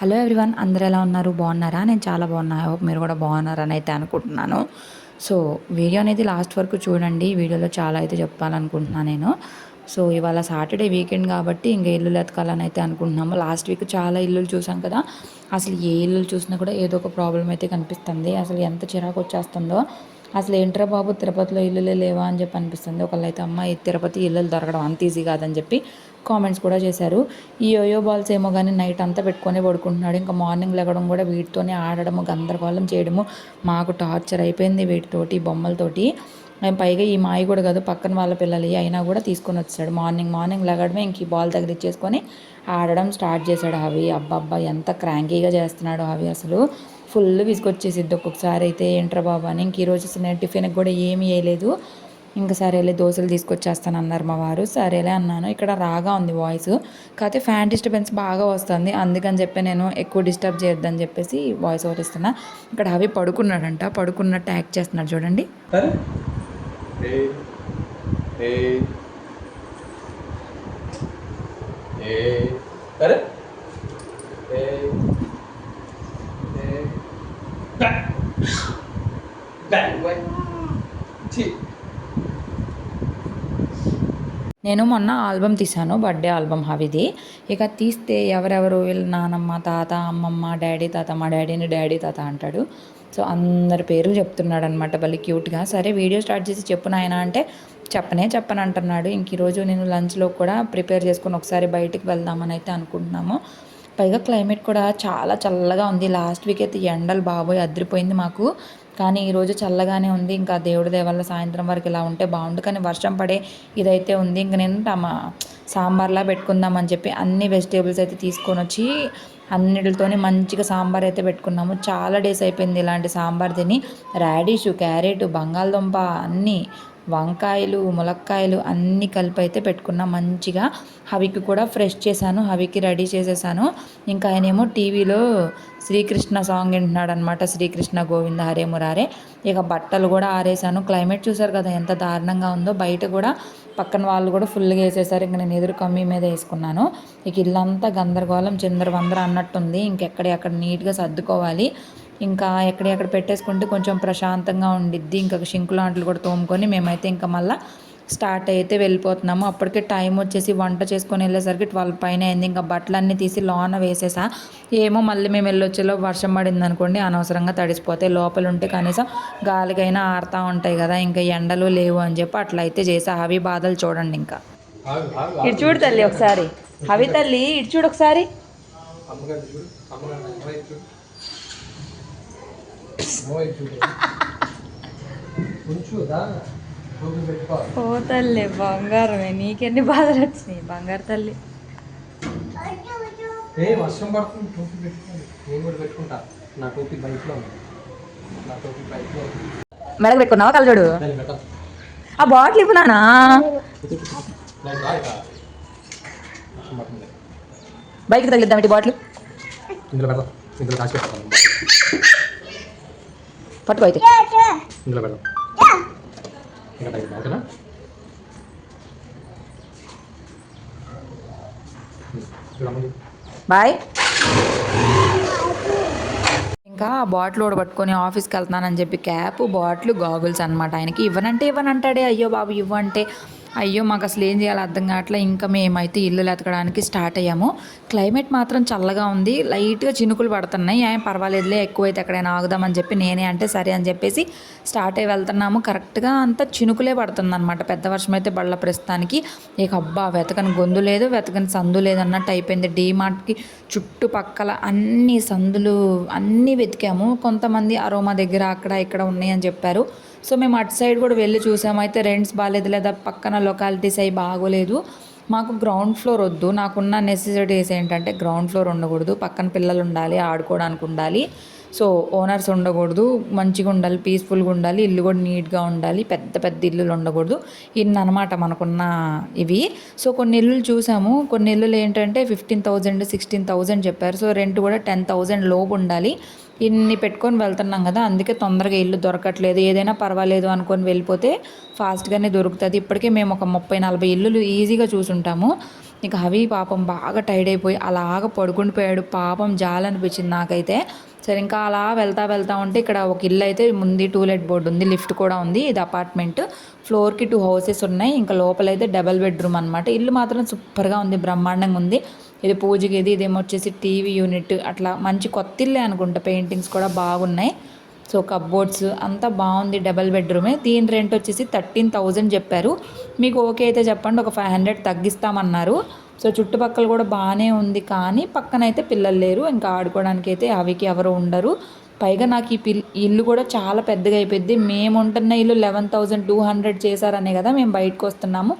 Hello everyone అందరు ఎలా ఉన్నారు? బాగున్నారా? నేను చాలా బాగున్నా. హోప్ మీరు కూడా బాగున్నారని అయితే అనుకుంటున్నాను. సో వీడియో అనేది లాస్ట్ వరకు చూడండి. వీడియోలో చాలా అయితే చెప్పాలనుకుంటున్నాను నేను. సో ఇవాళ సాటర్డే వీకెండ్ కాబట్టి ఇంకా ఇల్లు ఎతకాలని అయితే అనుకుంటున్నాము. లాస్ట్ వీక్ చాలా ఇల్లులు చూసాం కదా. అసలు ఏ ఇల్లు చూసినా కూడా ఏదో ఒక ప్రాబ్లం అయితే కనిపిస్తుంది. అసలు ఎంత చిరాకు వచ్చేస్తుందో. అసలు ఏంట్రా బాబు తిరుపతిలో ఇల్లులే లేవా అని చెప్పి అనిపిస్తుంది. ఒకళ్ళైతే అమ్మాయి తిరుపతి ఇల్లులు దొరకడం అంత ఈజీ కాదని చెప్పి కామెంట్స్ కూడా చేశారు. ఈ యోయో బాల్స్ ఏమో కానీ నైట్ అంతా పెట్టుకొని పడుకుంటున్నాడు. ఇంకా మార్నింగ్ లెగడం కూడా వీటితోనే ఆడడము గందరగోళం చేయడము మాకు టార్చర్ అయిపోయింది వీటితోటి బొమ్మలతోటి. మేము పైగా ఈ మాయ కూడా కాదు పక్కన వాళ్ళ పిల్లలు అయినా కూడా తీసుకొని వచ్చాడు. మార్నింగ్ మార్నింగ్ లెగడమే ఇంక ఈ బాల్ తగిలిచ్చేసుకొని ఆడడం స్టార్ట్ చేశాడు అవి అబ్బబ్బా ఎంత క్రాంకీగా చేస్తున్నాడు అవి అసలు. ఫుల్ విసుకొచ్చేసిద్ది ఒక్కొక్కసారి అయితే ఏంట్రా బాబు అని. ఇంక ఈరోజు నేను టిఫిన్కి కూడా ఏమీ వేయలేదు. ఇంకా సరేలే దోశలు తీసుకొచ్చేస్తాను అన్నారు మా వారు. సరేలే అన్నాను. ఇక్కడ రాగా ఉంది వాయిస్. కాకపోతే ఫ్యాన్ డిస్టర్బెన్స్ బాగా వస్తుంది. అందుకని చెప్పి నేను ఎక్కువ డిస్టర్బ్ చేయొద్దని చెప్పేసి వాయిస్ ఓవర్ ఇస్తున్నా. ఇక్కడ అవి పడుకున్నాడంట. పడుకున్నట్టు యాక్ట్ చేస్తున్నాడు చూడండి. అరే ఏ ఏ ఏ అరే ఏ ఏ బ్యాక్ బ్యాక్ వై ఛీ నేను మొన్న ఆల్బమ్ తీశాను బర్త్డే ఆల్బమ్ హవిది. ఇక తీస్తే ఎవరెవరు వీళ్ళ నానమ్మ తాత అమ్మమ్మ డాడీ తాత మా డాడీని డాడీ తాత అంటాడు. సో అందరి పేర్లు చెప్తున్నాడు అనమాట భలే క్యూట్గా. సరే వీడియో స్టార్ట్ చేసి చెప్పు నాయన అంటే చెప్పనే చెప్పను అంటున్నాడు ఇంక ఈరోజు నేను లంచ్లో కూడా ప్రిపేర్ చేసుకుని ఒకసారి బయటికి వెళ్దామని అయితే అనుకుంటున్నాము. పైగా క్లైమేట్ కూడా చాలా చల్లగా ఉంది. లాస్ట్ వీక్ అయితే ఎండలు బాబోయ్ అదిరిపోయింది మాకు. కానీ ఈరోజు చల్లగానే ఉంది. ఇంకా దేవుడి దేవల్ల సాయంత్రం వరకు ఇలా ఉంటే బాగుండు. కానీ వర్షం పడే ఇదైతే ఉంది. ఇంక నేను టమా సాంబార్లా పెట్టుకుందామని చెప్పి అన్ని వెజిటేబుల్స్ అయితే తీసుకొని వచ్చి అన్నిటితోని మంచిగా సాంబార్ అయితే పెట్టుకున్నాము. చాలా డేస్ అయిపోయింది ఇలాంటి సాంబార్ తిని. రాడిషు క్యారెట్ బంగాళదుంప అన్నీ వంకాయలు ములక్కాయలు అన్నీ కలిపి అయితే పెట్టుకున్నా మంచిగా హవికి కూడా ఫ్రెష్ చేశాను హవికి రెడీ చేసేసాను. ఇంకా ఆయనేమో టీవీలో శ్రీకృష్ణ సాంగ్ వింటున్నాడు అనమాట శ్రీకృష్ణ గోవింద హరే మురారే. ఇక బట్టలు కూడా ఆరేసాను. క్లైమేట్ చూసారు కదా ఎంత దారుణంగా ఉందో బయట కూడా పక్కన వాళ్ళు కూడా ఫుల్గా వేసేసారు. ఇంక నేను ఎదురు కమ్మీ మీద వేసుకున్నాను. ఇక ఇల్లంతా గందరగోళం చిందరవందర అన్నట్టుంది. ఇంకెక్కడ అక్కడ నీట్గా సర్దుకోవాలి. ఇంకా ఎక్కడెక్కడ పెట్టేసుకుంటే కొంచెం ప్రశాంతంగా ఉండిద్ది. ఇంకా షింకు లాంటివి కూడా తోముకొని మేమైతే ఇంకా మళ్ళీ స్టార్ట్ అయితే వెళ్ళిపోతున్నాము. అప్పటికే టైం వచ్చేసి వంట చేసుకొని వెళ్ళేసరికి ట్వెల్వ్ పైన అయింది. ఇంకా బట్టలన్నీ తీసి లోన వేసేసా. ఏమో మళ్ళీ మేము వెళ్ళొచ్చేలో వర్షం పడింది అనుకోండి అనవసరంగా తడిసిపోతాయి లోపల ఉంటే కనీసం గాలికైనా ఆరుతూ ఉంటాయి కదా ఇంకా ఎండలు లేవు అని చెప్పి అట్లా అయితే చేసా. అవి బాధలు చూడండి ఇంకా. ఇటు చూడు తల్లి ఒకసారి. అవి తల్లి ఇటు చూడు ఒకసారి అమ్మగారు చూడు అమ్మగారు అమ్మగారు చూడు అమ్మగారు చూడు కొంచెం దా టోపీ పెట్టుకో ఓ తల్లి బంగారమే. నీకెన్ని బాధలు వచ్చినాయి బంగారు తల్లి. ఏ వర్షం పడుతుంది. టోపీ పెట్టుకోండి. నేను కూడా పెట్టుకుంటా. నా టోపీ బైక్లో నా టోపీ బైక్లో ఉంది. మెడకు పెట్టుకున్నావా కలజోడు ఆ బాటిల్ ఇవ్వు నానా దాన్ని రాదు ఇక. వర్షం పడుతుంది. బైక్ తగిలిద్దాం ఇటు బాటిల్. ఇందులో పెడదాం ఇందులో కాసి పెడతాం. పట్టుకో అయితే. ఇందులో పెడదాం. ఇంకా తగ్గిద్దాం ఓకేనా బాయ్. ఇంకా బాటిల్ కూడా పట్టుకొని ఆఫీస్కి వెళ్తున్నానని చెప్పి క్యాప్ బాటిల్ గాగుల్స్ అనమాట ఆయనకి. ఇవ్వనంటే ఇవ్వనంటాడే అయ్యో బాబు ఇవ్వంటే. అయ్యో మాకు అసలు ఏం చేయాలో అర్థం కావట్లే ఇంకా మేమైతే ఇల్లు ఎతకడానికి స్టార్ట్ అయ్యాము. క్లైమేట్ మాత్రం చల్లగా ఉంది. లైట్గా చినుకులు పడుతున్నాయి. ఏం పర్వాలేదులే ఎక్కువైతే ఎక్కడైనా ఆగుదామని చెప్పి నేనే అంటే సరే అని చెప్పేసి స్టార్ట్ అయ్యి వెళ్తున్నాము. కరెక్ట్గా అంతా చినుకులే పడుతుందన్నమాట. పెద్ద వర్షం అయితే బళ్ళ ప్రస్తుతానికి. ఇక అబ్బా వెతకని గొంతు లేదు వెతకని సందు లేదు అన్నట్టు అయిపోయింది. డీమార్ట్కి చుట్టుపక్కల అన్ని సందులు అన్నీ వెతికాము. కొంతమంది అరోమా దగ్గర అక్కడ ఇక్కడ ఉన్నాయని చెప్పారు. సో మేము అటు సైడ్ కూడా వెళ్ళి చూసాము అయితే రెంట్స్ బాగాలేదు లేదా పక్కన లొకాలిటీస్ అవి బాగోలేదు. మాకు గ్రౌండ్ ఫ్లోర్ వద్దు. నాకున్న నెసెసిటీస్ ఏంటంటే గ్రౌండ్ ఫ్లోర్ ఉండకూడదు. పక్కన పిల్లలు ఉండాలి ఆడుకోవడానికి ఉండాలి. సో ఓనర్స్ ఉండకూడదు. మంచిగా ఉండాలి పీస్ఫుల్గా ఉండాలి. ఇల్లు కూడా నీట్గా ఉండాలి. పెద్ద పెద్ద ఇల్లులు ఉండకూడదు. ఇన్ని అనమాట మనకున్న ఇవి. సో కొన్ని ఇల్లులు చూసాము. కొన్ని ఇల్లులు ఏంటంటే ఫిఫ్టీన్ థౌజండ్ సిక్స్టీన్ థౌజండ్ చెప్పారు. సో రెంట్ కూడా టెన్ థౌజండ్ లోపు ఉండాలి. ఇన్ని పెట్టుకొని వెళ్తున్నాం కదా అందుకే తొందరగా ఇల్లు దొరకట్లేదు. ఏదైనా పర్వాలేదు అనుకొని వెళ్ళిపోతే ఫాస్ట్గానే దొరుకుతుంది. ఇప్పటికే మేము ఒక ముప్పై నలభై ఇల్లులు ఈజీగా చూసుంటాము. ఇక హవి పాపం బాగా టైర్డ్ అయిపోయి అలాగ పడుకుని పోయాడు. పాపం జాలనిపించింది నాకైతే. సరే ఇంకా అలా వెళ్తా వెళ్తా ఉంటే ఇక్కడ ఒక ఇల్లు అయితే ముందు టూలెట్ బోర్డు ఉంది లిఫ్ట్ కూడా ఉంది. ఇది అపార్ట్మెంట్ ఫ్లోర్కి టూ హౌసెస్ ఉన్నాయి. ఇంకా లోపలైతే డబల్ బెడ్రూమ్ అనమాట ఇల్లు మాత్రం సూపర్గా ఉంది బ్రహ్మాండంగా ఉంది. ఇది పూజకి ఇది ఇదేమో వచ్చేసి టీవీ యూనిట్ అట్లా మంచి కొత్త ఇల్లే అనుకుంటా. పెయింటింగ్స్ కూడా బాగున్నాయి. సో కప్బోర్డ్స్ అంతా బాగుంది డబల్ బెడ్రూమే దీని రెంట్ వచ్చేసి థర్టీన్ థౌజండ్ చెప్పారు. మీకు ఓకే అయితే చెప్పండి ఒక ఫైవ్ హండ్రెడ్ తగ్గిస్తామన్నారు. సో చుట్టుపక్కల కూడా బాగానే ఉంది కానీ పక్కన అయితే పిల్లలు లేరు. ఇంకా ఆడుకోవడానికి అయితే అవికి ఎవరు ఉండరు. పైగా నాకు ఈ పిల్ ఇల్లు కూడా చాలా పెద్దగా అయిపోయింది. మేము ఉంటున్న ఇల్లు లెవెన్ థౌజండ్ టూ హండ్రెడ్ చేశారనే కదా మేము బయటకు వస్తున్నాము.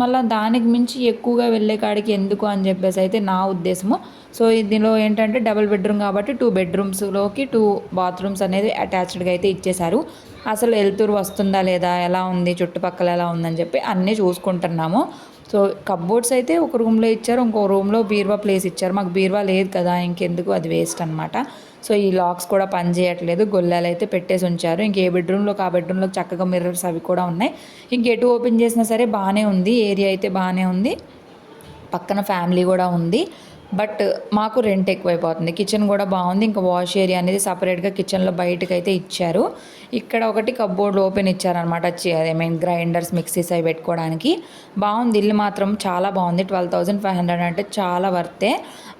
మళ్ళీ దానికి మించి ఎక్కువగా వెళ్ళే కాడికి ఎందుకు అని చెప్పేసి అయితే నా ఉద్దేశము. సో దీనిలో ఏంటంటే డబుల్ బెడ్రూమ్ కాబట్టి టూ బెడ్రూమ్స్లోకి టూ బాత్రూమ్స్ అనేది అటాచ్డ్గా అయితే ఇచ్చేశారు. అసలు వెళ్తురు వస్తుందా లేదా ఎలా ఉంది చుట్టుపక్కల ఎలా ఉందని చెప్పి అన్నీ చూసుకుంటున్నాము. సో కబ్బోర్డ్స్ అయితే ఒక రూమ్లో ఇచ్చారు ఇంకో రూమ్లో బీరువా ప్లేస్ ఇచ్చారు. మాకు బీరువా లేదు కదా ఇంకెందుకు అది వేస్ట్ అనమాట సో ఈ లాక్స్ కూడా పనిచేయట్లేదు గొల్లలు గొల్లాలు అయితే పెట్టేసి ఉంచారు. ఇంక ఏ బెడ్రూమ్లో ఆ బెడ్రూమ్లో చక్కగా మిర్రర్స్ అవి కూడా ఉన్నాయి. ఇంక ఎటు ఓపెన్ చేసినా సరే బాగానే ఉంది. ఏరియా అయితే బాగానే ఉంది. పక్కన ఫ్యామిలీ కూడా ఉంది. బట్ మాకు రెంట్ ఎక్కువైపోతుంది. కిచెన్ కూడా బాగుంది. ఇంకా వాష్ ఏరియా అనేది సపరేట్గా కిచెన్లో బయటకు అయితే ఇచ్చారు. ఇక్కడ ఒకటి కబ్బోర్డ్ ఓపెన్ ఇచ్చారనమాట అదే మీన్ గ్రైండర్స్ మిక్సీస్ అవి పెట్టుకోవడానికి. బాగుంది. ఇల్లు మాత్రం చాలా బాగుంది. ట్వెల్వ్ థౌజండ్ ఫైవ్ హండ్రెడ్ అంటే చాలా వర్తే.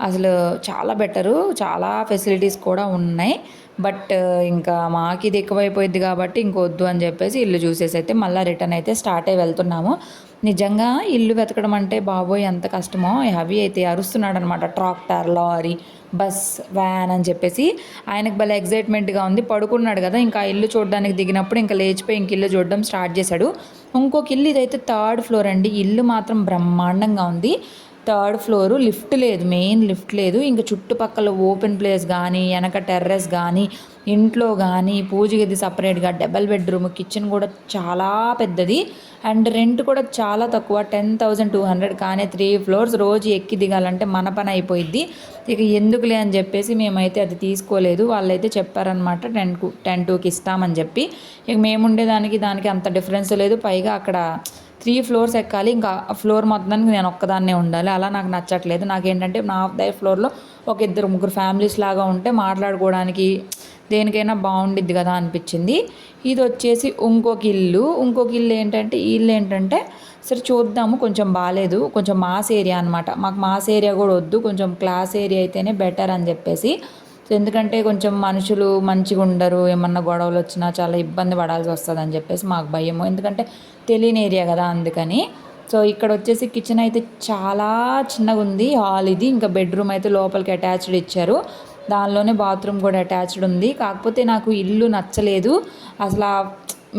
అసలు చాలా బెటరు. చాలా ఫెసిలిటీస్ కూడా ఉన్నాయి. బట్ ఇంకా మాకు ఇది ఎక్కువైపోయింది కాబట్టి ఇంకొద్దు అని చెప్పేసి ఇల్లు చూసేసి అయితే మళ్ళీ రిటర్న్ అయితే స్టార్ట్ అయ్యి వెళ్తున్నాము. నిజంగా ఇల్లు వెతకడం అంటే బాబోయ్ ఎంత కష్టమో అవి అయితే అరుస్తున్నాడు అనమాట ట్రాక్టర్ లారీ బస్ వ్యాన్ అని చెప్పేసి. ఆయనకు భలే ఎగ్జైట్మెంట్గా ఉంది. పడుకున్నాడు కదా ఇంకా ఇల్లు చూడడానికి దిగినప్పుడు ఇంకా లేచిపోయి ఇంక ఇల్లు చూడడం స్టార్ట్ చేశాడు. ఇంకొక ఇల్లు ఇదైతే థర్డ్ ఫ్లోర్ అండి. ఇల్లు మాత్రం బ్రహ్మాండంగా ఉంది. థర్డ్ ఫ్లోర్ లిఫ్ట్ లేదు మెయిన్ లిఫ్ట్ లేదు. ఇంకా చుట్టుపక్కల ఓపెన్ ప్లేస్ కానీ వెనక టెర్రస్ కానీ ఇంట్లో కానీ పూజ గది సపరేట్గా డబల్ బెడ్రూమ్ కిచెన్ కూడా చాలా పెద్దది. అండ్ రెంట్ కూడా చాలా తక్కువ టెన్ థౌజండ్ టూ హండ్రెడ్ కానీ త్రీ ఫ్లోర్స్ రోజు ఎక్కి దిగాలంటే మన పని అయిపోయిద్ది. ఇక ఎందుకులే అని చెప్పేసి మేమైతే అది తీసుకోలేదు. వాళ్ళైతే చెప్పారనమాట టెన్ టెన్ టూకి ఇస్తామని చెప్పి. ఇక మేము ఉండేదానికి దానికి అంత డిఫరెన్స్ లేదు. పైగా అక్కడ త్రీ ఫ్లోర్స్ ఎక్కాలి. ఇంకా ఫ్లోర్ మొత్తానికి నేను ఒక్కదాన్నే ఉండాలి. అలా నాకు నచ్చట్లేదు. నాకేంటంటే నా ఫ్లోర్లో ఒక ఇద్దరు ముగ్గురు ఫ్యామిలీస్ లాగా ఉంటే మాట్లాడుకోవడానికి దేనికైనా బాగుండిద్ది కదా అనిపించింది. ఇది వచ్చేసి ఇంకొక ఇల్లు. ఇంకొక ఇల్లు ఏంటంటే ఈ ఇల్లు ఏంటంటే సరే చూద్దాము కొంచెం బాగాలేదు కొంచెం మాస్ ఏరియా అనమాట మాకు మాస్ ఏరియా కూడా వద్దు కొంచెం క్లాస్ ఏరియా అయితేనే బెటర్ అని చెప్పేసి. సో ఎందుకంటే కొంచెం మనుషులు మంచిగా ఉండరు ఏమన్నా గొడవలు వచ్చినా చాలా ఇబ్బంది పడాల్సి వస్తుంది అని చెప్పేసి మాకు భయము. ఎందుకంటే తెలియని ఏరియా కదా అందుకని. సో ఇక్కడ వచ్చేసి కిచెన్ అయితే చాలా చిన్నగా ఉంది హాల్ ఇది. ఇంకా బెడ్రూమ్ అయితే లోపలికి అటాచ్డ్ ఇచ్చారు. దానిలోనే బాత్రూమ్ కూడా అటాచ్డ్ ఉంది. కాకపోతే నాకు ఇల్లు నచ్చలేదు. అసలు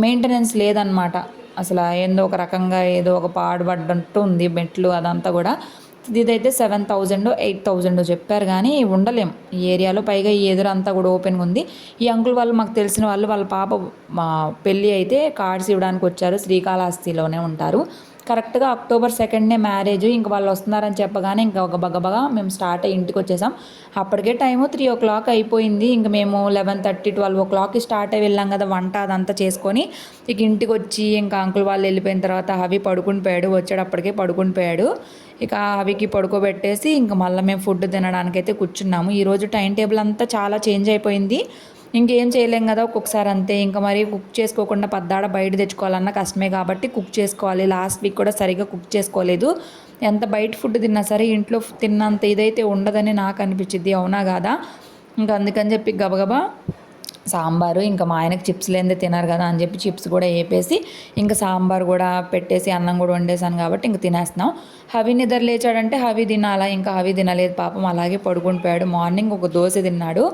మెయింటెనెన్స్ లేదనమాట అసలు ఏందో ఒక రకంగా ఏదో ఒక పాడుపడ్డట్టు ఉంది మెట్లు అదంతా కూడా. ఇదైతే సెవెన్ థౌజండ్ ఎయిట్ థౌజండ్ చెప్పారు కానీ ఉండలేం. ఈ ఏరియాలో పైగా ఈ ఎదురంతా కూడా ఓపెన్గా ఉంది. ఈ అంకుల్ వాళ్ళు మాకు తెలిసిన వాళ్ళు వాళ్ళ పాప మా పెళ్ళి అయితే కార్డ్స్ ఇవ్వడానికి వచ్చారు. శ్రీకాళహస్తిలోనే ఉంటారు. కరెక్ట్గా అక్టోబర్ సెకండ్నే మ్యారేజ్ ఇంక వాళ్ళు వస్తున్నారని చెప్పగానే ఇంకా ఒక బగబగా మేము స్టార్ట్ అయ్యి ఇంటికి వచ్చేసాం. అప్పటికే టైము త్రీ ఓ క్లాక్ అయిపోయింది. ఇంక మేము లెవెన్ థర్టీ ట్వెల్వ్ ఓ క్లాక్కి స్టార్ట్ అయ్యి వెళ్ళాం కదా వంట అదంతా చేసుకొని. ఇక ఇంటికి వచ్చి ఇంకా అంకుల్ వాళ్ళు వెళ్ళిపోయిన తర్వాత హవి పడుకుని పోయాడు. వచ్చేటప్పటికే పడుకుని పోయాడు. ఇక అవికి పడుకోబెట్టేసి ఇంకా మళ్ళీ మేము ఫుడ్ తినడానికి అయితే కూర్చున్నాము ఈరోజు టైం టేబుల్ అంతా చాలా చేంజ్ అయిపోయింది. ఇంకేం చేయలేం కదా ఒక్కొక్కసారి అంతే. ఇంకా మరి కుక్ చేసుకోకుండా పద్దాడ బయట తెచ్చుకోవాలన్నా కష్టమే కాబట్టి కుక్ చేసుకోవాలి. లాస్ట్ వీక్ కూడా సరిగా కుక్ చేసుకోలేదు. ఎంత బయట ఫుడ్ తిన్నా సరే ఇంట్లో తిన్నంత ఇదైతే ఉండదని నాకు అనిపించింది అవునా కాదా ఇంకా అందుకని చెప్పి గబగబా సాంబారు ఇంకా మా ఆయనకి చిప్స్ లేనిదే తినారు కదా అని చెప్పి చిప్స్ కూడా వేపేసి ఇంకా సాంబార్ కూడా పెట్టేసి అన్నం కూడా వండేసాను కాబట్టి ఇంక తినేస్తున్నాం. హవి నిద్ర లేచాడంటే హవి తినాలా? ఇంకా హవి తినలేదు. పాపం అలాగే పడుకుని పోయాడు మార్నింగ్ ఒక దోశ తిన్నాడు.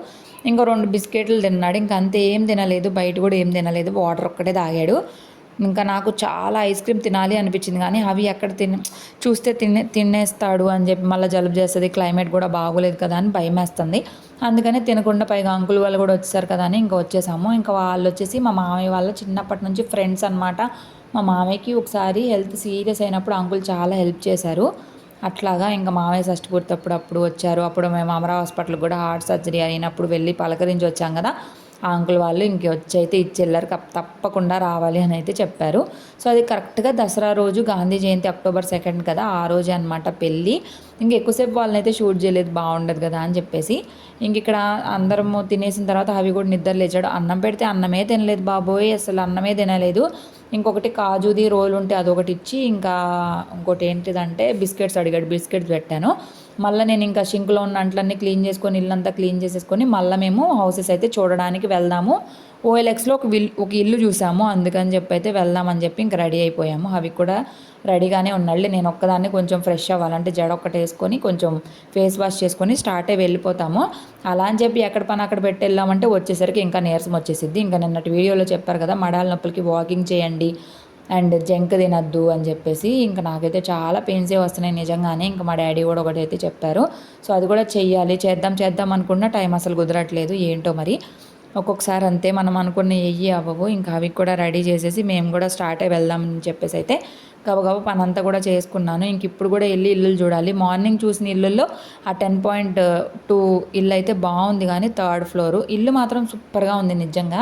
ఇంకా రెండు బిస్కెట్లు తిన్నాడు. ఇంకా అంతే ఏం తినలేదు. బయట కూడా ఏం తినలేదు. వాటర్ ఒక్కటే తాగాడు. ఇంకా నాకు చాలా ఐస్ క్రీమ్ తినాలి అనిపించింది. కానీ అవి ఎక్కడ తిన చూస్తే తినే తినేస్తాడు అని చెప్పి మళ్ళీ జలుబు చేస్తుంది. క్లైమేట్ కూడా బాగోలేదు కదా అని భయం వేస్తుంది. తినకుండా పైగా అంకుల్ వాళ్ళు కూడా వచ్చేసారు కదా అని ఇంకా వచ్చేసాము. ఇంకా వాళ్ళు వచ్చేసి మా మామయ్య వాళ్ళ చిన్నప్పటి నుంచి ఫ్రెండ్స్ అనమాట మా మామయ్యకి ఒకసారి హెల్త్ సీరియస్ అయినప్పుడు అంకుల్ చాలా హెల్ప్ చేశారు. అట్లాగా ఇంకా మామయ్య షష్టిపూర్తి అప్పుడు అప్పుడు వచ్చారు. అప్పుడు మేము అమరా హాస్పిటల్ కూడా హార్ట్ సర్జరీ అయినప్పుడు వెళ్ళి పలకరించి వచ్చాం కదా. ఆ అంకుల్ వాళ్ళు ఇంక వచ్చైతే ఇచ్చెళ్ళారు. తప్పకుండా రావాలి అని అయితే చెప్పారు. సో అది కరెక్ట్గా దసరా రోజు గాంధీ జయంతి అక్టోబర్ సెకండ్ కదా ఆ రోజే అనమాట పెళ్ళి. ఇంక ఎక్కువసేపు వాళ్ళని అయితే షూట్ చేయలేదు బాగుండదు కదా అని చెప్పేసి. ఇంక ఇక్కడ అందరము తినేసిన తర్వాత అవి కూడా నిద్ర లేచాడు. అన్నం పెడితే అన్నమే తినలేదు బాబోయ్ అసలు అన్నమే తినలేదు. ఇంకొకటి కాజుది రోల్ ఉంటే అదొకటి ఇచ్చి ఇంకా ఇంకోటి ఏంటిదంటే బిస్కెట్స్ అడిగాడు. బిస్కెట్స్ పెట్టాను. మళ్ళీ నేను ఇంకా షింక్లో ఉన్న అంట్లన్నీ క్లీన్ చేసుకొని ఇల్లంతా క్లీన్ చేసేసుకొని మళ్ళీ మేము హౌసెస్ అయితే చూడడానికి వెళ్దాము. ఓఎల్ఎక్స్లో ఒక విల్ ఒక ఇల్లు చూసాము. అందుకని చెప్పి అయితే వెళ్దామని చెప్పి ఇంకా రెడీ అయిపోయాము. అవి కూడా రెడీగానే ఉన్నాళ్ళు. నేను ఒక్కదాన్ని కొంచెం ఫ్రెష్ అవ్వాలంటే జడ ఒక్కటి వేసుకొని కొంచెం ఫేస్ వాష్ చేసుకొని స్టార్టే వెళ్ళిపోతాము. అలా అని చెప్పి ఎక్కడ పని అక్కడ పెట్టి వెళ్ళామంటే వచ్చేసరికి ఇంకా నీరసం వచ్చేసిద్ది. ఇంకా నిన్నటి వీడియోలో చెప్పారు కదా మడాల నొప్పులకి వాకింగ్ చేయండి అండ్ జంక్ తినద్దు అని చెప్పేసి ఇంకా నాకైతే చాలా పెయిన్సే వస్తున్నాయి నిజంగానే. ఇంకా మా డాడీ కూడా ఒకటి అయితే చెప్పారు. సో అది కూడా చెయ్యాలి. చేద్దాం చేద్దాం అనుకున్న టైం అసలు కుదరట్లేదు. ఏంటో మరి ఒక్కొక్కసారి అంతే మనం అనుకున్న ఎయ్యి అవ్వవు. ఇంకా అవి కూడా రెడీ చేసేసి మేము కూడా స్టార్ట్ అయి వెళ్దాం అని చెప్పేసి అయితే గబగబ పని అంతా కూడా చేసుకున్నాను. ఇంక ఇప్పుడు కూడా వెళ్ళి ఇల్లు చూడాలి. మార్నింగ్ చూసిన ఇల్లుల్లో ఆ టెన్ పాయింట్ టూ ఇల్లు అయితే బాగుంది కానీ థర్డ్ ఫ్లోరు. ఇల్లు మాత్రం సూపర్గా ఉంది నిజంగా.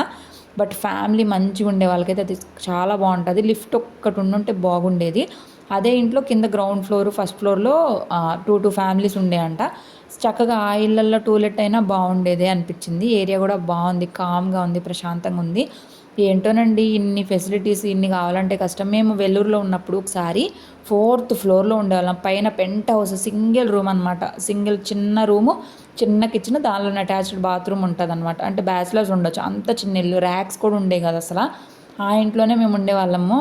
బట్ ఫ్యామిలీ మంచిగా ఉండే వాళ్ళకైతే అది చాలా బాగుంటుంది. లిఫ్ట్ ఒక్కటి ఉండుంటే బాగుండేది. అదే ఇంట్లో కింద గ్రౌండ్ ఫ్లోర్ ఫస్ట్ ఫ్లోర్లో టూ టూ ఫ్యామిలీస్ ఉండే అంట. చక్కగా ఆ ఇళ్ళల్లో టూలెట్ అయినా బాగుండేది అనిపించింది. ఏరియా కూడా బాగుంది కామ్గా ఉంది ప్రశాంతంగా ఉంది. ఏంటోనండి ఇన్ని ఫెసిలిటీస్ ఇన్ని కావాలంటే కష్టం. మేము వెల్లూరులో ఉన్నప్పుడు ఒకసారి ఫోర్త్ ఫ్లోర్లో ఉండేవాళ్ళం. పైన పెంట్ హౌస్ సింగిల్ రూమ్ అనమాట సింగిల్ చిన్న రూము చిన్న కిచెన్ దానిలో అటాచ్డ్ బాత్రూమ్ ఉంటుంది అనమాట అంటే బ్యాచిలర్స్ ఉండొచ్చు. అంత చిన్న ఇల్లు ర్యాక్స్ కూడా ఉండే కదా అసలు. ఆ ఇంట్లోనే మేము ఉండేవాళ్ళము.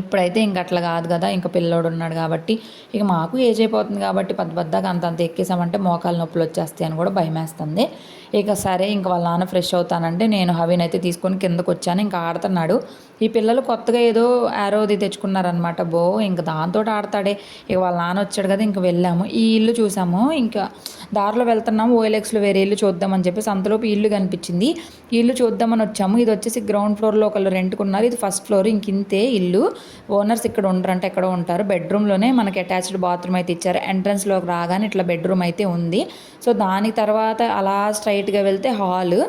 ఇప్పుడైతే ఇంక అట్లా కాదు కదా ఇంకా పిల్లోడు ఉన్నాడు కాబట్టి ఇక మాకు ఏజ్ అయిపోతుంది కాబట్టి పెద్ద పెద్దగా అంత అంత ఎక్కేసామంటే మోకాలు నొప్పులు వచ్చేస్తాయి అని కూడా భయమేస్తుంది. ఇక సరే ఇంక వాళ్ళ నాన్న ఫ్రెష్ అవుతానంటే నేను హవిన్ అయితే తీసుకొని కిందకు వచ్చాను. ఇంకా ఆడుతున్నాడు. ఈ పిల్లలు కొత్తగా ఏదో ఆరోది తెచ్చుకున్నారనమాట బో ఇంక దాంతో ఆడతాడే. ఇక వాళ్ళ నాన్న వచ్చాడు కదా ఇంక వెళ్ళాము. ఈ ఇల్లు చూసాము. ఇంకా దారిలో వెళ్తున్నాము. ఓఎల్ఎక్స్లో వేరే ఇల్లు చూద్దామని చెప్పేసి అంతలోపు ఇల్లు కనిపించింది. ఈ ఇల్లు చూద్దామని వచ్చాము. ఇది వచ్చేసి గ్రౌండ్ ఫ్లోర్లో ఒకళ్ళు రెంట్కున్నారు ఇది ఫస్ట్ ఫ్లోర్ ఇంక ఇంతే ఇల్లు. ఓనర్స్ ఇక్కడ ఉండరంటే ఎక్కడో ఉంటారు. బెడ్రూమ్లోనే మనకి అటాచ్డ్ బాత్రూమ్ అయితే ఇచ్చారు. ఎంట్రన్స్లోకి రాగానే ఇట్లా బెడ్రూమ్ అయితే ఉంది. సో దాని తర్వాత అలా స్ట్రైట్గా వెళ్తే హాల్.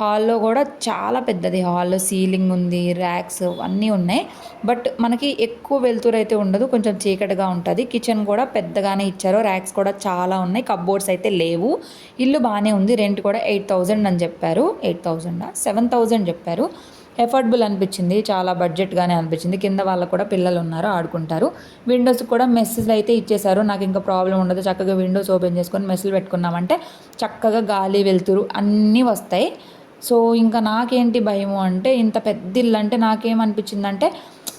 హాల్లో కూడా చాలా పెద్దది హాల్లో సీలింగ్ ఉంది ర్యాక్స్ అన్నీ ఉన్నాయి. బట్ మనకి ఎక్కువ వెలుతురు అయితే ఉండదు. కొంచెం చీకటిగా ఉంటుంది. కిచెన్ కూడా పెద్దగానే ఇచ్చారు. ర్యాక్స్ కూడా చాలా ఉన్నాయి. కబ్బోర్డ్స్ అయితే లేవు. ఇల్లు బాగానే ఉంది. రెంట్ కూడా ఎయిట్ థౌజండ్ అని చెప్పారు. ఎయిట్ థౌజండా? సెవెన్ థౌజండ్ చెప్పారు. ఎఫర్డబుల్ అనిపించింది చాలా బడ్జెట్గానే అనిపించింది. కింద వాళ్ళకు కూడా పిల్లలు ఉన్నారు ఆడుకుంటారు. విండోస్ కూడా మెస్సులు అయితే ఇచ్చేసారు నాకు ఇంకా ప్రాబ్లం ఉండదు. చక్కగా విండోస్ ఓపెన్ చేసుకొని మెస్సులు పెట్టుకున్నామంటే చక్కగా గాలి వెలుతురు అన్నీ వస్తాయి. సో ఇంకా నాకేంటి భయము అంటే ఇంత పెద్ద ఇల్లు అంటే నాకేమనిపించిందంటే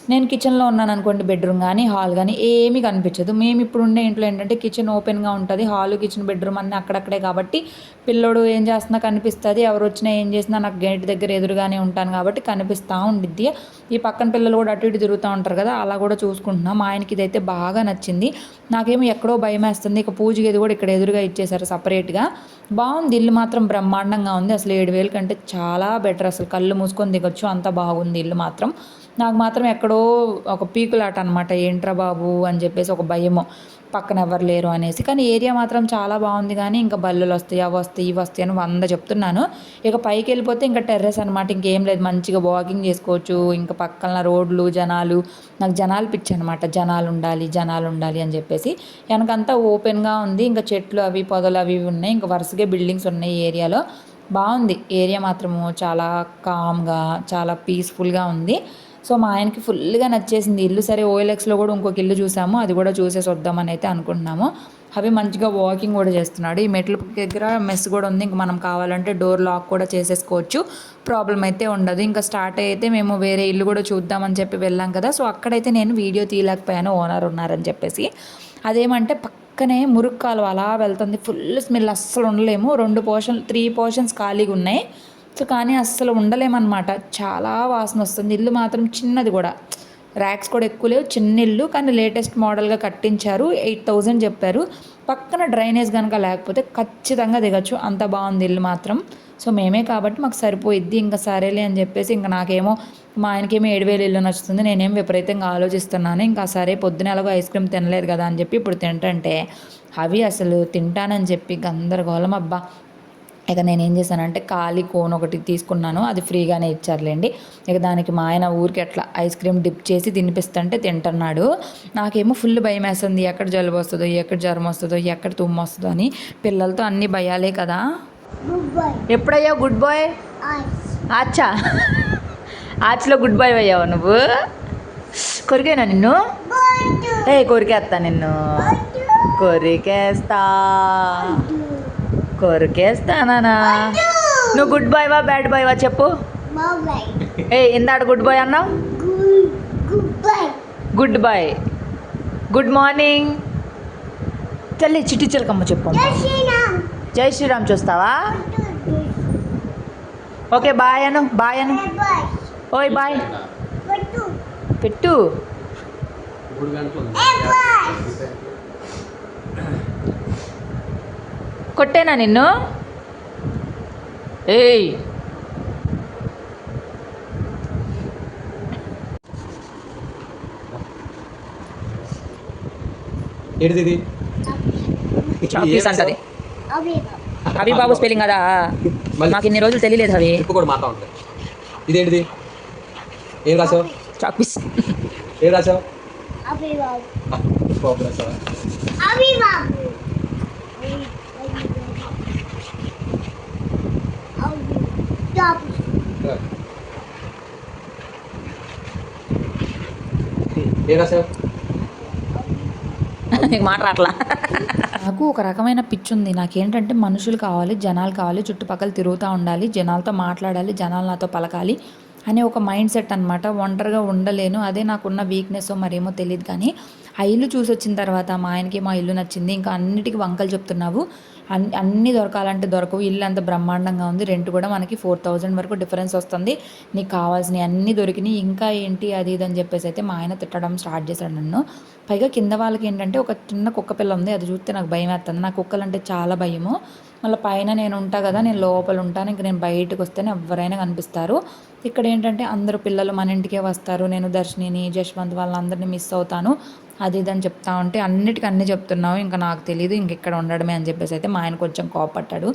నేను కిచెన్లో ఉన్నాను అనుకోండి బెడ్రూమ్ కానీ హాల్ కానీ ఏమీ కనిపించదు. మేము ఇప్పుడు ఉండే ఇంట్లో ఏంటంటే కిచెన్ ఓపెన్గా ఉంటుంది. హాలు కిచెన్ బెడ్రూమ్ అన్నీ అక్కడక్కడే కాబట్టి పిల్లోడు ఏం చేస్తున్నా కనిపిస్తుంది. ఎవరు వచ్చినా ఏం చేసినా నాకు గేట్ దగ్గర ఎదురుగానే ఉంటాను కాబట్టి కనిపిస్తూ ఉండిద్ది. ఈ పక్కన పిల్లలు కూడా అటు ఇటు తిరుగుతూ ఉంటారు కదా అలా కూడా చూసుకుంటున్నాం. మా ఆయనకి ఇదైతే బాగా నచ్చింది. నాకేమో ఎక్కడో భయం వేస్తుంది. ఇక పూజ గది కూడా ఇక్కడ ఎదురుగా ఇచ్చేశారు సపరేట్గా బాగుంది. ఇల్లు మాత్రం బ్రహ్మాండంగా ఉంది. అసలు ఏడు వేలు కంటే చాలా బెటర్ అసలు కళ్ళు మూసుకొని దిగొచ్చు. అంత బాగుంది ఇల్లు మాత్రం. నాకు మాత్రం ఎక్కడో ఒక పీకులాట అనమాట ఏంట్రా బాబు అని చెప్పేసి ఒక భయము. పక్కన ఎవరు లేరు అనేసి. కానీ ఏరియా మాత్రం చాలా బాగుంది కానీ ఇంకా బల్లులు వస్తాయి అవి వస్తాయి ఇవి వస్తాయి అని వంద చెప్తున్నాను. ఇక పైకి వెళ్ళిపోతే ఇంకా టెర్రస్ అనమాట ఇంకేం లేదు. మంచిగా వాకింగ్ చేసుకోవచ్చు. ఇంకా పక్కన రోడ్లు జనాలు. నాకు జనాలు పిచ్చి అనమాట జనాలు ఉండాలి జనాలు ఉండాలి అని చెప్పేసి. వెనకంతా ఓపెన్గా ఉంది. ఇంకా చెట్లు అవి పొదలు అవి ఇవి ఉన్నాయి. ఇంకా వరుసగా బిల్డింగ్స్ ఉన్నాయి ఏరియాలో. బాగుంది. ఏరియా మాత్రము చాలా కామ్గా చాలా పీస్ఫుల్గా ఉంది. సో మా ఆయనకి ఫుల్గా నచ్చేసింది. ఇల్లు సరే ఓఎల్ఎక్స్లో కూడా ఇంకొక ఇల్లు చూసాము. అది కూడా చూసేసి వద్దామని అయితే అనుకుంటున్నాము. అవి మంచిగా వాకింగ్ కూడా చేస్తున్నాడు. ఈ మెట్ల దగ్గర మెస్ కూడా ఉంది. ఇంక మనం కావాలంటే డోర్ లాక్ కూడా చేసేసుకోవచ్చు. ప్రాబ్లం అయితే ఉండదు. ఇంకా స్టార్ట్ అయితే మేము వేరే ఇల్లు కూడా చూద్దామని చెప్పి వెళ్ళాం కదా. సో అక్కడైతే నేను వీడియో తీయలేకపోయాను. ఓనర్ ఉన్నారని చెప్పేసి. అదేమంటే పక్కనే మురుక్కాలు అలా వెళ్తుంది. ఫుల్ స్మెల్ అస్సలు ఉండలేము. రెండు పోర్షన్ త్రీ పోర్షన్స్ ఖాళీగా ఉన్నాయి. సో కానీ అస్సలు ఉండలేమన్నమాట. చాలా వాసన వస్తుంది. ఇల్లు మాత్రం చిన్నది కూడా. ర్యాక్స్ కూడా ఎక్కువ లేవు. చిన్న ఇల్లు కానీ లేటెస్ట్ మోడల్గా కట్టించారు. ఎయిట్ థౌజండ్ చెప్పారు. పక్కన డ్రైనేజ్ కనుక లేకపోతే ఖచ్చితంగా దిగచ్చు. అంత బాగుంది ఇల్లు మాత్రం. సో మేమే కాబట్టి మాకు సరిపోయిద్ది. ఇంకా సరేలే అని చెప్పేసి ఇంకా నాకేమో మా ఆయనకేమో ఏడు వేలు ఇల్లు నచ్చుతుంది. నేనేం విపరీతంగా ఆలోచిస్తున్నాను. ఇంకా సరే పొద్దున ఎలాగో ఐస్ క్రీమ్ తినలేదు కదా అని చెప్పి ఇప్పుడు తింటంటే అవి అసలు తింటానని చెప్పి గందరగోళం అబ్బా. ఇక నేను ఏం చేశానంటే ఖాళీ కోన్ ఒకటి తీసుకున్నాను అది ఫ్రీగానే ఇచ్చారులేండి. ఇక దానికి మా ఆయన ఊరికి అట్లా ఐస్ క్రీమ్ డిప్ చేసి తినిపిస్తుంటే తింటున్నాడు. నాకేమో ఫుల్ భయం వేస్తుంది ఎక్కడ జలుబు వస్తుందో ఎక్కడ జ్వరం వస్తుందో ఎక్కడ తుమ్ము వస్తుందో అని. పిల్లలతో అన్ని భయాలే కదా. ఎప్పుడయ్యావు గుడ్ బాయ్? ఆచ్చా ఆచ్లో గుడ్ బాయ్ అయ్యావు నువ్వు? కొరికేనా నిన్ను? ఏ కొరికేస్తా నిన్ను. కొరికేస్తా. కొరికేస్తానా నువ్వు గుడ్ బాయ్ వా బ్యాడ్ బాయ్ వా చెప్పు. ఏ ఇందాడు గుడ్ బాయ్ అన్నావు? గుడ్ బాయ్ గుడ్ మార్నింగ్ చల్లి చిట్టి చిలకమ్మ చెప్పు జై శ్రీరామ్. చూస్తావా? ఓకే బాయ్ అను బాయ్ అను. ఓయ్ బాయ్. పెట్టు మూడు గంటలు కొట్టేనా నిన్ను? ఏయ్! ఏంటిది అంటది అవి బాబు స్పెల్లింగ్ కదా. మాకు ఇన్ని రోజులు తెలియలేదు అవి ట్రిప్ కూడా మాట ఉంటుంది ఇదేంటిది? ఏం రాసావు? చాక్పీస్ ఏం రాసావు? బాబు రాసావా ఏం రాసావు నీకు మాట రాట్లా? నాకు ఒక రకమైన పిచ్చి ఉంది నాకేంటంటే మనుషులు కావాలి జనాలు కావాలి చుట్టుపక్కల తిరుగుతూ ఉండాలి జనాలతో మాట్లాడాలి జనాలు నాతో పలకాలి అనే ఒక మైండ్ సెట్ అనమాట ఒంటరిగా ఉండలేను. అదే నాకున్న వీక్నెస్ మరేమో తెలియదు కానీ ఆ ఇల్లు చూసి వచ్చిన తర్వాత మా ఆయనకి మా ఇల్లు నచ్చింది. ఇంకా అన్నిటికీ వంకలు చెప్తున్నావు. అన్ని అన్నీ దొరకాలంటే దొరకవు. ఇల్లు అంత బ్రహ్మాండంగా ఉంది. రెంట్ కూడా మనకి ఫోర్ థౌజండ్ వరకు డిఫరెన్స్ వస్తుంది. నీకు కావాల్సినవి అన్నీ దొరికినాయి. ఇంకా ఏంటి అది ఇది అని చెప్పేసి అయితే మా ఆయన తిట్టడం స్టార్ట్ చేశాడు నన్ను. పైగా కింద వాళ్ళకి ఏంటంటే ఒక చిన్న కుక్క పిల్ల ఉంది. అది చూస్తే నాకు భయం వేస్తుంది. నాకు కుక్కలు అంటే చాలా భయము. మళ్ళీ పైన నేను ఉంటా కదా నేను లోపల ఉంటాను. ఇంక నేను బయటకు వస్తేనే ఎవరైనా కనిపిస్తారు. ఇక్కడ ఏంటంటే అందరూ పిల్లలు మన ఇంటికే వస్తారు. నేను దర్శినిని జశ్వంత్ వాళ్ళందరినీ మిస్ అవుతాను. అది ఇది అని చెప్తా ఉంటే అన్నిటికీ అన్నీ చెప్తున్నావు ఇంకా నాకు తెలియదు ఇంకెక్కడ ఉండడమే అని చెప్పేసి అయితే మా ఆయన కొంచెం కోపట్టాడు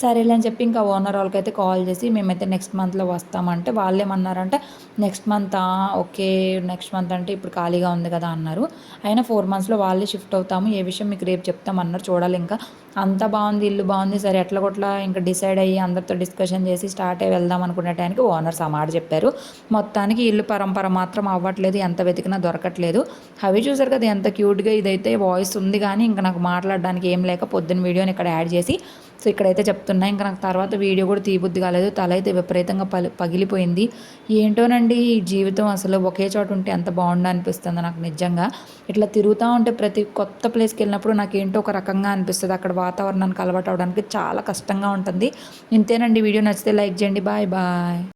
సరేలే అని చెప్పి ఇంకా ఓనర్ వాళ్ళకైతే కాల్ చేసి మేమైతే నెక్స్ట్ మంత్లో వస్తామంటే వాళ్ళు ఏమన్నారంటే next month okay next month అంటే ఇప్పుడు ఖాళీగా ఉంది కదా అన్నారు. అయినా ఫోర్ మంత్స్లో వాళ్ళే షిఫ్ట్ అవుతాము. ఏ విషయం మీకు రేపు చెప్తామన్నారు చూడాలి ఇంకా. అంత బాగుంది ఇల్లు బాగుంది సరే ఎట్లా కొట్లా ఇంకా డిసైడ్ అయ్యి అందరితో డిస్కషన్ చేసి స్టార్ట్ అయ్యి వెళ్దాం అనుకునే టైంకి ఓనర్స్ ఆ మాట చెప్పారు. మొత్తానికి ఇల్లు పరంపర మాత్రం అవ్వట్లేదు. ఎంత వెతికినా దొరకట్లేదు. అవి చూసారు కదా ఎంత క్యూట్గా ఇదైతే వాయిస్ ఉంది కానీ ఇంకా నాకు మాట్లాడడానికి ఏం లేక పొద్దున్న వీడియోని ఇక్కడ యాడ్ చేసి సో ఇక్కడైతే చెప్తున్నా ఇంకా నాకు తర్వాత వీడియో కూడా తీయబుద్ధి కాలేదు తల అయితే విపరీతంగా పలి పగిలిపోయింది. ఏంటోనండి ఈ జీవితం అసలు ఒకే చోట ఉంటే ఎంత బాగుండు అనిపిస్తుంది నాకు నిజంగా. ఇట్లా తిరుగుతూ ఉంటే ప్రతి కొత్త ప్లేస్కి వెళ్ళినప్పుడు నాకు ఏంటో ఒక రకంగా అనిపిస్తుంది. అక్కడ వాతావరణానికి అలవాటు అవడానికి చాలా కష్టంగా ఉంటుంది. ఇంతేనండి వీడియో నచ్చితే లైక్ చేయండి. Bye bye.